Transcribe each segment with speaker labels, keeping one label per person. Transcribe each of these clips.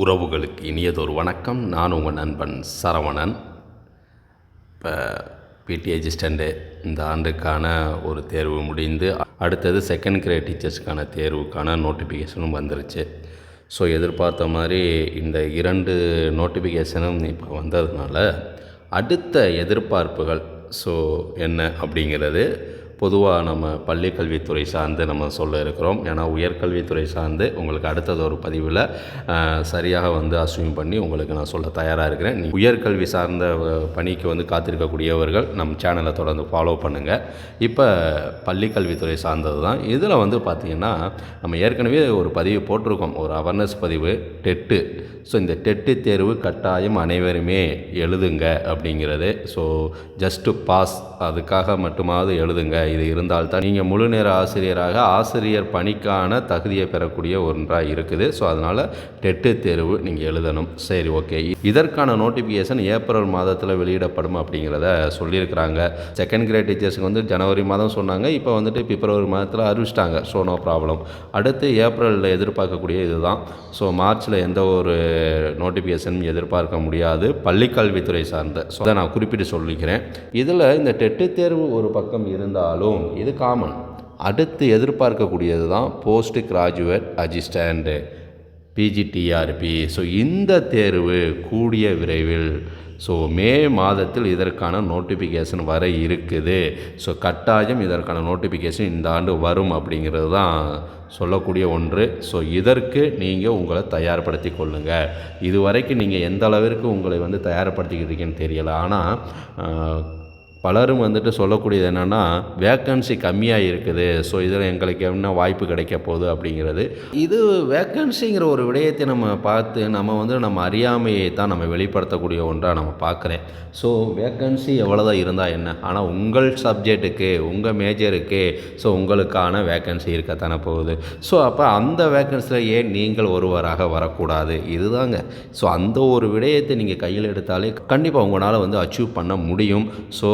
Speaker 1: உறவுகளுக்கு இனியதொரு வணக்கம். நான் உங்கள் நண்பன் சரவணன். இப்போ பிடி அசிஸ்டண்ட்டு இந்த ஆண்டுக்கான ஒரு தேர்வு முடிந்து அடுத்தது செகண்ட் கிரேட் டீச்சர்ஸ்க்கான தேர்வுக்கான நோட்டிஃபிகேஷனும் வந்துருச்சு. ஸோ எதிர்பார்த்த மாதிரி இந்த இரண்டு நோட்டிஃபிகேஷனும் இப்போ வந்ததுனால அடுத்த எதிர்பார்ப்புகள் ஸோ என்ன அப்படிங்கிறது பொதுவாக நம்ம பள்ளிக்கல்வித்துறை சார்ந்து நம்ம சொல்ல இருக்கிறோம். ஏன்னா உயர்கல்வித்துறை சார்ந்து உங்களுக்கு அடுத்தது ஒரு பதிவில் சரியாக வந்து அஸ்யூம் பண்ணி உங்களுக்கு நான் சொல்ல தயாராக இருக்கிறேன். நீ உயர்கல்வி சார்ந்த பணிக்கு வந்து காத்திருக்கக்கூடியவர்கள் நம் சேனலை தொடர்ந்து ஃபாலோ பண்ணுங்கள் இப்போ பள்ளிக்கல்வித்துறை சார்ந்தது தான் இதில் வந்து பார்த்திங்கன்னா நம்ம ஏற்கனவே ஒரு பதிவு போட்டிருக்கோம். ஒரு அவேர்னஸ் பதிவு டெட்டு. ஸோ இந்த டெட்டு தேர்வு கட்டாயம் அனைவருமே எழுதுங்க அப்படிங்கிறது. ஸோ ஜஸ்ட்டு பாஸ் அதுக்காக மட்டுமாவது எழுதுங்க. இது இருந்தால்தான் நீங்கள் முழு நேர ஆசிரியராக ஆசிரியர் பணிக்கான தகுதியை பெறக்கூடிய ஒன்றாக இருக்குது. ஸோ அதனால் டெட்டு தேர்வு நீங்கள் எழுதணும். சரி ஓகே. இதற்கான நோட்டிஃபிகேஷன் ஏப்ரல் மாதத்தில் வெளியிடப்படும் அப்படிங்கிறத சொல்லியிருக்கிறாங்க. செகண்ட் கிரேட் டீச்சர்ஸுக்கு வந்து ஜனவரி மாதம் சொன்னாங்க. இப்போ வந்துட்டு பிப்ரவரி மாதத்தில் அறிவிச்சிட்டாங்க. ஸோ நோ ப்ராப்ளம் அடுத்து ஏப்ரலில் எதிர்பார்க்கக்கூடிய இதுதான். ஸோ மார்ச்சில் எந்த ஒரு நோட்டிஃபிகேஷனும் எதிர்பார்க்க முடியாது. பள்ளிக்கல்வித்துறை சார்ந்த. ஸோ அதை நான் குறிப்பிட்டு சொல்லிக்கிறேன். இதில் இந்த டெட்டு தேர்வு ஒரு பக்கம் இருந்தாலும் இது காமன் அடுத்து எதிர்பார்க்கக்கூடியது தான் post graduate assistant PGTRB so இந்த தேர்வு கூடிய விரைவில் ஸோ மே மாதத்தில் இதற்கான நோட்டிஃபிகேஷன் வர இருக்குது. ஸோ கட்டாயம் இதற்கான நோட்டிஃபிகேஷன் இந்த ஆண்டு வரும் அப்படிங்கிறது தான் சொல்லக்கூடிய ஒன்று. ஸோ இதற்கு நீங்கள் உங்களை தயார்படுத்தி கொள்ளுங்கள் இதுவரைக்கும் நீங்கள் எந்த அளவிற்கு உங்களை வந்து தயார்படுத்திக்கிறீங்கன்னு தெரியல. ஆனால் பலரும் வந்துட்டு சொல்லக்கூடியது என்னென்னா வேக்கன்சி கம்மியாக இருக்குது ஸோ இதில் எங்களுக்கு என்ன வாய்ப்பு கிடைக்க போகுது அப்படிங்கிறது. இது வேக்கன்சிங்கிற ஒரு விடயத்தை நம்ம பார்த்து நம்ம வந்து நம்ம அறியாமையை தான் நம்ம வெளிப்படுத்தக்கூடிய ஒன்றாக நம்ம பார்க்குறேன். ஸோ வேக்கன்சி எவ்வளோதான் இருந்தால் என்ன? ஆனால் உங்கள் சப்ஜெக்ட்டுக்கு உங்கள் மேஜருக்கு ஸோ உங்களுக்கான வேக்கன்சி இருக்கத்தானே போகுது. ஸோ அப்போ அந்த வேக்கன்சியில் ஏன் நீங்கள் ஒருவராக வரக்கூடாது? இதுதாங்க. ஸோ அந்த ஒரு விடயத்தை நீங்கள் கையில் எடுத்தாலே கண்டிப்பாக உங்களால் வந்து அச்சீவ் பண்ண முடியும். ஸோ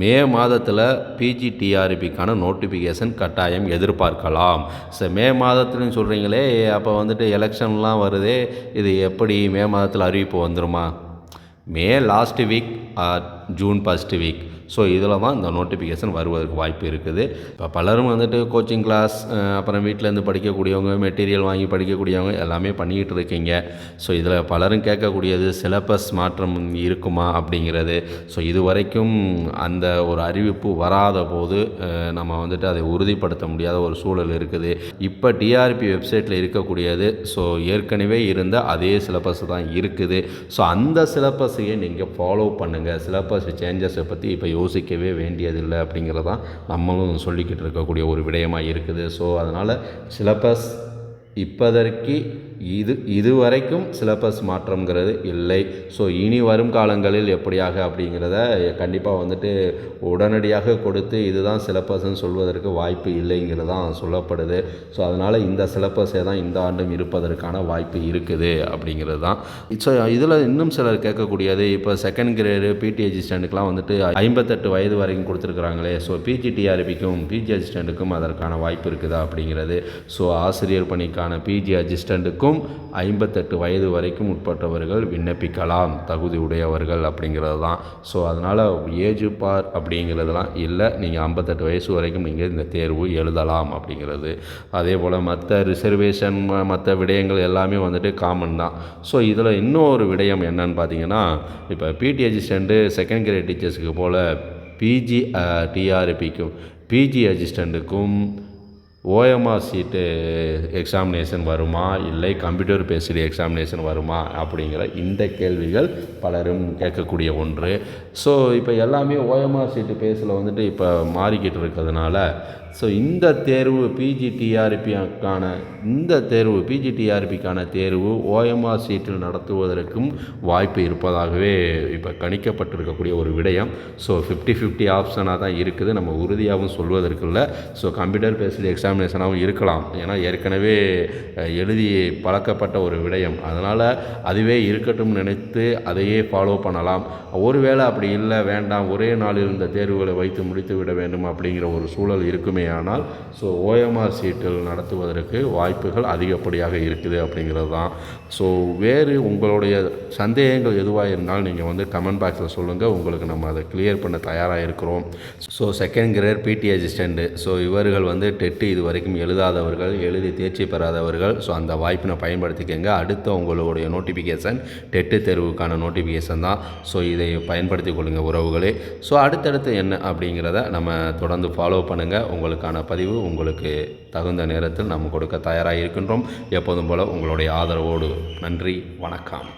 Speaker 1: மே மாதத்தில் பிஜிடிஆர்பிக்கான நோட்டிஃபிகேஷன் கட்டாயம் எதிர்பார்க்கலாம். ஸோ மே மாதத்துலன்னு சொல்கிறீங்களே அப்போ வந்துட்டு எலெக்ஷன்லாம் வருதே இது எப்படி மே மாதத்தில் அறிவிப்பு வந்துருமா? May last week or June first week so இதில் தான் இந்த நோட்டிஃபிகேஷன் வருவதற்கு வாய்ப்பு இருக்குது. இப்போ பலரும் வந்துட்டு கோச்சிங் கிளாஸ் அப்புறம் வீட்டிலேருந்து படிக்கக்கூடியவங்க மெட்டீரியல் வாங்கி படிக்கக்கூடியவங்க எல்லாமே பண்ணிக்கிட்டு இருக்கீங்க. ஸோ இதில் பலரும் கேட்கக்கூடியது சிலபஸ் மாற்றம் இருக்குமா அப்படிங்கிறது. ஸோ இது வரைக்கும் அந்த ஒரு அறிவிப்பு வராத போது நம்ம வந்துட்டு அதை உறுதிப்படுத்த முடியாத ஒரு சூழல் இருக்குது. இப்போ டிஆர்பி வெப்சைட்டில் இருக்கக்கூடியது ஸோ ஏற்கனவே இருந்த அதே சிலபஸ் தான் இருக்குது. ஸோ அந்த சிலபஸையே நீங்கள் ஃபாலோ பண்ணுங்கள் சிலபஸ் சேஞ்சஸை பற்றி இப்போ யோசிக்கவே வேண்டியதில்லை அப்படிங்கிறதான் நம்மளும் சொல்லிக்கிட்டு இருக்கக்கூடிய ஒரு விடயமாக இருக்குது. ஸோ அதனால் சிலபஸ் இப்போதற்கு இது இதுவரைக்கும் சிலபஸ் மாற்றம்ங்கிறது இல்லை. ஸோ இனி வரும் காலங்களில் எப்படியாக அப்படிங்கிறத கண்டிப்பாக வந்துட்டு உடனடியாக கொடுத்து இதுதான் சிலபஸ்ன்னு சொல்வதற்கு வாய்ப்பு இல்லைங்கிறது தான் சொல்லப்படுது. ஸோ அதனால் இந்த சிலபஸே தான் இந்த ஆண்டும் இருப்பதற்கான வாய்ப்பு இருக்குது அப்படிங்கிறது தான். ஸோ இதில் இன்னும் சிலர் கேட்கக்கூடியது இப்போ செகண்ட் கிரேடு பிடி அசிஸ்டண்ட்டுக்கெலாம் வந்துட்டு ஐம்பத்தெட்டு வயது வரைக்கும் கொடுத்துருக்குறாங்களே. ஸோ பிஜிடிஆர்பிக்கும் பிஜி அசிஸ்டண்ட்டுக்கும் அதற்கான வாய்ப்பு இருக்குதா அப்படிங்கிறது. ஸோ ஆசிரியர் பணிக்கான பிஜி அசிஸ்டண்ட்டுக்கும் ஐம்பத்தெட்டு வயது வரைக்கும் உட்பட்டவர்கள் விண்ணப்பிக்கலாம் தகுதி உடையவர்கள் அப்படிங்கிறது தான் ஸோ அதனால் ஏஜ் பார் அப்படிங்கிறதுலாம் இல்லை. நீங்கள் ஐம்பத்தெட்டு வயசு வரைக்கும் நீங்கள் இந்த தேர்வு எழுதலாம் அப்படிங்கிறது. அதே போல் மற்ற ரிசர்வேஷன் மற்ற விடயங்கள் எல்லாமே வந்துட்டு காமன் தான். ஸோ இதில் இன்னொரு விடயம் என்னன்னு பார்த்தீங்கன்னா இப்போ B T assistant second grade டீச்சர்ஸுக்கு போல் பிஜி டிஆர்பிக்கும் பிஜி அசிஸ்டண்ட்டுக்கும் ஓஎம்ஆர் சீட்டு எக்ஸாமினேஷன் வருமா? இல்லை கம்ப்யூட்டர் பேஸ்டு எக்ஸாமினேஷன் வருமா? அப்படிங்கிற இந்த கேள்விகள் பலரும் கேட்கக்கூடிய ஒன்று. ஸோ இப்போ எல்லாமே ஓஎம்ஆர் சீட்டு பேஸில் வந்துட்டு இப்போ மாறிக்கிட்டு இருக்கிறதுனால ஸோ இந்த தேர்வு பிஜிடிஆர்பிக்கான இந்த தேர்வு பிஜிடிஆர்பிக்கான தேர்வு ஓஎம்ஆர் சீட்டில் நடத்துவதற்கும் வாய்ப்பு இருப்பதாகவே இப்போ கணிக்கப்பட்டிருக்கக்கூடிய ஒரு விடயம். ஸோ ஃபிஃப்டி ஃபிஃப்டி ஆப்ஷனாக தான் இருக்குது. நம்ம உறுதியாகவும் சொல்வதற்கு இல்லை ஸோ கம்ப்யூட்டர் பேஸ்டு எக்ஸாமினேஷனாகவும் இருக்கலாம். ஏன்னா ஏற்கனவே எழுதி பழக்கப்பட்ட ஒரு விடயம். அதனால் அதுவே இருக்கட்டும் நினைத்து அதையே ஃபாலோ பண்ணலாம். ஒருவேளை அப்படி இல்லை வேண்டாம் ஒரே நாளில் இந்த தேர்வுகளை வைத்து முடித்து விட வேண்டும் அப்படிங்கிற ஒரு சூழல் இருக்குமே இருக்குமேயானால் ஸோ ஓஎம்ஆர் சீட்டில் நடத்துவதற்கு வாய்ப்புகள் அதிகப்படியாக இருக்குது அப்படிங்கிறது தான். ஸோ வேறு உங்களுடைய சந்தேகங்கள் எதுவாக இருந்தாலும் நீங்கள் வந்து கமெண்ட் பாக்ஸில் சொல்லுங்கள் உங்களுக்கு நம்ம அதை கிளியர் பண்ண தயாராக இருக்கிறோம். So second grade BT assistant so இவர்கள் வந்து டெட்டு இது வரைக்கும் எழுதாதவர்கள் எழுதி தேர்ச்சி பெறாதவர்கள். ஸோ அந்த வாய்ப்பினை பயன்படுத்திக்கங்க. அடுத்த உங்களுடைய நோட்டிஃபிகேஷன் டெட்டு தேர்வுக்கான நோட்டிஃபிகேஷன் தான். ஸோ இதை பயன்படுத்தி கொள்ளுங்கள் உறவுகளே. ஸோ அடுத்தடுத்து என்ன அப்படிங்கிறத நம்ம தொடர்ந்து ஃபாலோ பண்ணுங்கள் உங்களுக்கான பதிவு உங்களுக்கு தகுந்த நேரத்தில் நாம் கொடுக்க தயாராக இருக்கின்றோம் எப்போதும் போல் உங்களுடைய ஆதரவோடு நன்றி வணக்கம்.